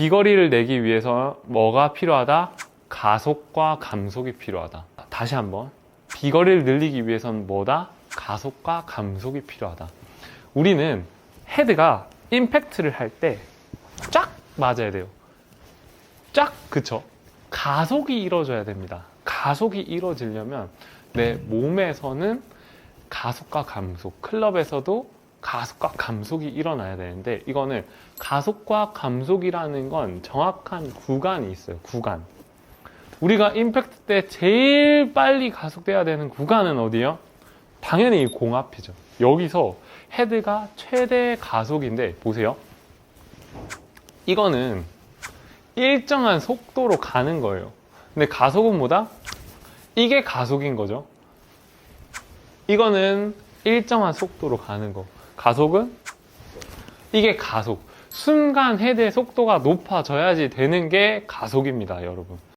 비거리를 내기 위해서 뭐가 필요하다? 가속과 감속이 필요하다. 다시 한번. 비거리를 늘리기 위해서는 뭐다? 가속과 감속이 필요하다. 우리는 헤드가 임팩트를 할 때 쫙 맞아야 돼요. 쫙, 그쵸? 가속이 이루어져야 됩니다. 가속이 이루어지려면 내 몸에서는 가속과 감속, 클럽에서도 가속과 감속이 일어나야 되는데 이거는 가속과 감속이라는 건 정확한 구간이 있어요. 구간. 우리가 임팩트 때 제일 빨리 가속돼야 되는 구간은 어디요? 당연히 이 공앞이죠. 여기서 헤드가 최대 가속인데 보세요. 이거는 일정한 속도로 가는 거예요. 근데 가속은 뭐다? 이게 가속인 거죠. 이거는 일정한 속도로 가는 거. 가속은 이게 가속. 순간 헤드의 속도가 높아져야지 되는 게 가속입니다, 여러분.